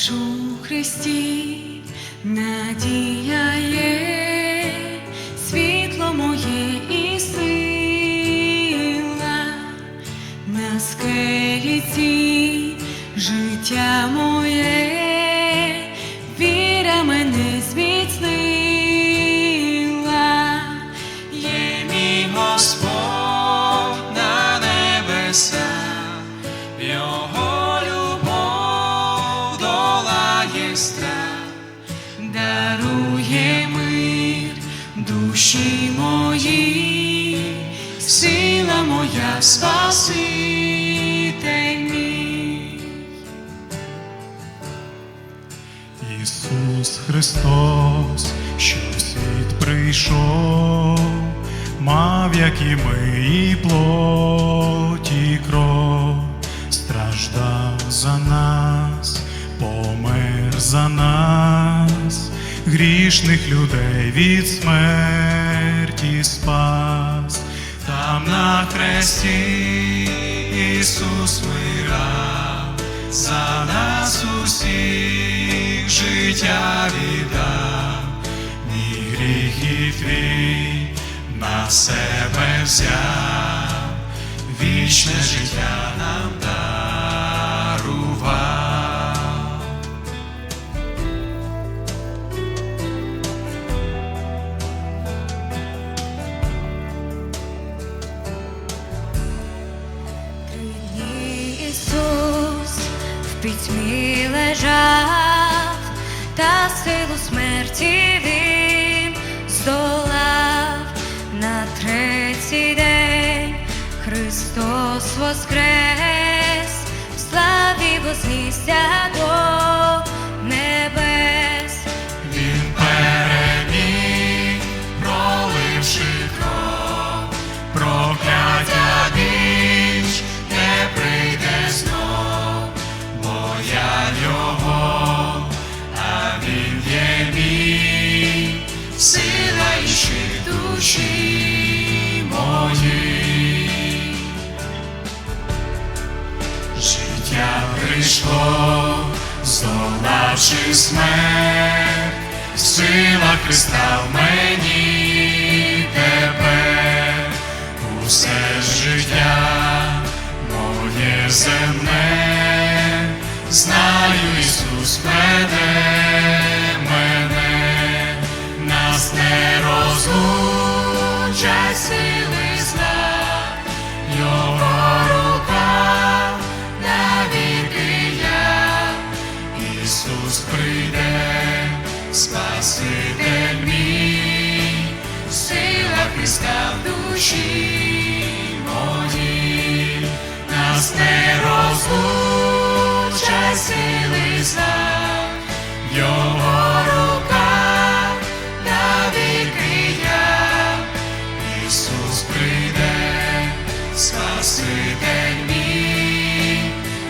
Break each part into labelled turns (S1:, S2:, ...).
S1: Лиш у Христі надія є, світло моє і сила, на скеліці життя моє, віра мене зміна. Душі мої, сила моя спаситель мій.
S2: Ісус Христос, що в світ прийшов, мав, як і ми, і плоть, і кров, страждав за нас, помер за нас, грішних людей від смерті спас, там на хресті Ісус вмирав, за нас усіх життя віддав, мій гріх і твій на себе взяв, вічне життя нам дарував.
S1: Пітьмі лежав, та силу смерті він здолав. На третій день Христос воскрес, в славі вознісся
S2: Життя прийшло, здолавши смерть, сила Христа в мені тепер, усе життя моє земне, знаю Ісус веде мене, нас не розлучать сили зла, Його душі нас не розлучать сили зла, Його рука навіки я, Ісус прийде, Спаситель мій,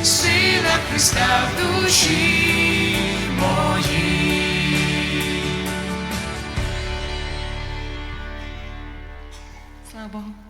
S2: сила Христа в душі trouble.